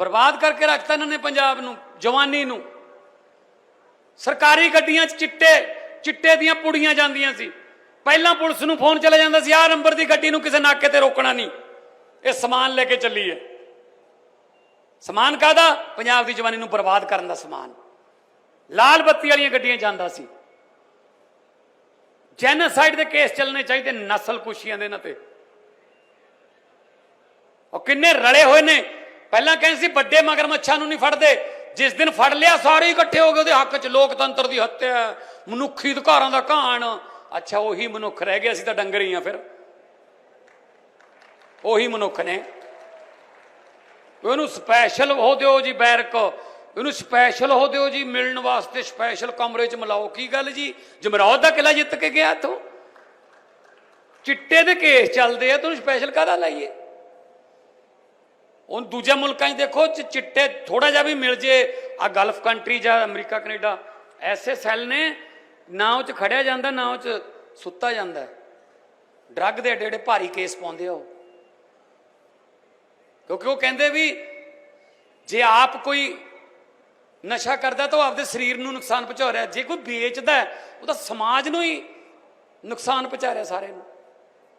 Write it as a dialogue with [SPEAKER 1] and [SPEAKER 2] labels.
[SPEAKER 1] ਬਰਬਾਦ ਕਰਕੇ ਰੱਖਤਾ ਇਹਨਾਂ ਨੇ ਪੰਜਾਬ ਨੂੰ, ਜਵਾਨੀ ਨੂੰ। ਸਰਕਾਰੀ ਗੱਡੀਆਂ 'ਚ ਚਿੱਟੇ ਚਿੱਟੇ ਦੀਆਂ ਪੁੜੀਆਂ ਜਾਂਦੀਆਂ ਸੀ। ਪਹਿਲਾਂ ਪੁਲਿਸ ਨੂੰ ਫੋਨ ਚਲਾ ਜਾਂਦਾ ਸੀ, ਆਹ ਨੰਬਰ ਦੀ ਗੱਡੀ ਨੂੰ ਕਿਸੇ ਨਾਕੇ ਤੇ ਰੋਕਣਾ ਨਹੀਂ। ਇਹ ਸਮਾਨ ਲੈ ਕੇ ਚੱਲੀ ਹੈ। ਸਮਾਨ ਕਾਦਾ ਪੰਜਾਬ ਦੀ ਜਵਾਨੀ ਨੂੰ ਬਰਬਾਦ ਕਰਨ ਦਾ ਸਮਾਨ। ਲਾਲ ਬੱਤੀ ਵਾਲੀਆਂ ਗੱਡੀਆਂ ਜਾਂਦਾ ਸੀ। ਜੈਨੋਸਾਈਡ ਦੇ ਕੇਸ ਚੱਲਣੇ ਚਾਹੀਦੇ ਨਸਲ ਕੁਸ਼ੀਆਂ ਦੇ ਇਹਨਾਂ ਤੇ। ਉਹ ਕਿੰਨੇ ਰਲੇ ਹੋਏ ਨੇ? ਪਹਿਲਾਂ ਕਹਿੰਦੇ ਸੀ ਵੱਡੇ ਮਗਰਮੱਛਾਂ ਨੂੰ ਨਹੀਂ ਫੜਦੇ। ਜਿਸ ਦਿਨ ਫੜ ਲਿਆ, ਸਾਰੇ ਇਕੱਠੇ ਹੋ ਗਏ, ਉਹਦੇ ਹੱਕ 'ਚ ਲੋਕਤੰਤਰ ਦੀ ਹੱਤਿਆ, ਮਨੁੱਖੀ ਅਧਿਕਾਰਾਂ ਦਾ ਘਾਣ। ਅੱਛਾ, ਉਹੀ ਮਨੁੱਖ ਰਹਿ ਗਿਆ ਅਸੀਂ ਤਾਂ ਡੰਗਰ ਹੀ ਆ ਫਿਰ। ਉਹੀ ਮਨੁੱਖ ਨੇ। ਉਹਨੂੰ ਸਪੈਸ਼ਲ ਹੋ ਦਿਓ ਜੀ, ਬੈਰਕ। ਉਹਨੂੰ ਸਪੈਸ਼ਲ ਹੋ ਦਿਓ ਜੀ, ਮਿਲਣ ਵਾਸਤੇ ਸਪੈਸ਼ਲ ਕਮਰੇ 'ਚ ਮਿਲਾਓ। ਕੀ ਗੱਲ ਜੀ? ਜਮਰੌਦ ਦਾ ਕਿਲਾ ਜਿੱਤ ਕੇ ਗਿਆ ਤੂੰ ਚਿੱਟੇ ਦੇ ਕੇਸ ਚੱਲਦੇ ਆ ਤੁਹਾਨੂੰ ਸਪੈਸ਼ਲ ਕਾਹਦਾ ਲਾਈਏ? ਉਹ ਦੂਜੇ ਮੁਲਕਾਂ 'ਚ ਦੇਖੋ ਚਿੱਟੇ ਥੋੜਾ ਜਿਹਾ ਵੀ ਮਿਲ ਜੇ। ਆ ਗਲਫ ਕੰਟਰੀ ਜਾਂ ਅਮਰੀਕਾ ਕੈਨੇਡਾ ਐਸੇ ਸੈੱਲ ਨੇ ਨਾ ਉਹ 'ਚ ਖੜਿਆ ਜਾਂਦਾ ਨਾ ਉਹ 'ਚ ਸੁੱਤਾ ਜਾਂਦਾ। ਡਰੱਗ ਦੇ ਏਡੇ ਏਡੇ ਭਾਰੀ ਕੇਸ ਪਾਉਂਦੇ ਆ ਉਹ। ਕਿਉਂਕਿ ਉਹ ਕਹਿੰਦੇ ਵੀ ਜੇ ਆਪ ਕੋਈ ਨਸ਼ਾ ਕਰਦਾ ਤਾਂ ਉਹ ਆਪਦੇ ਸਰੀਰ ਨੂੰ ਨੁਕਸਾਨ ਪਹੁੰਚਾ ਰਿਹਾ। ਜੇ ਕੋਈ ਵੇਚਦਾ ਹੈ, ਉਹ ਤਾਂ ਸਮਾਜ ਨੂੰ ਹੀ ਨੁਕਸਾਨ ਪਹੁੰਚਾ ਰਿਹਾ ਸਾਰੇ ਨੂੰ।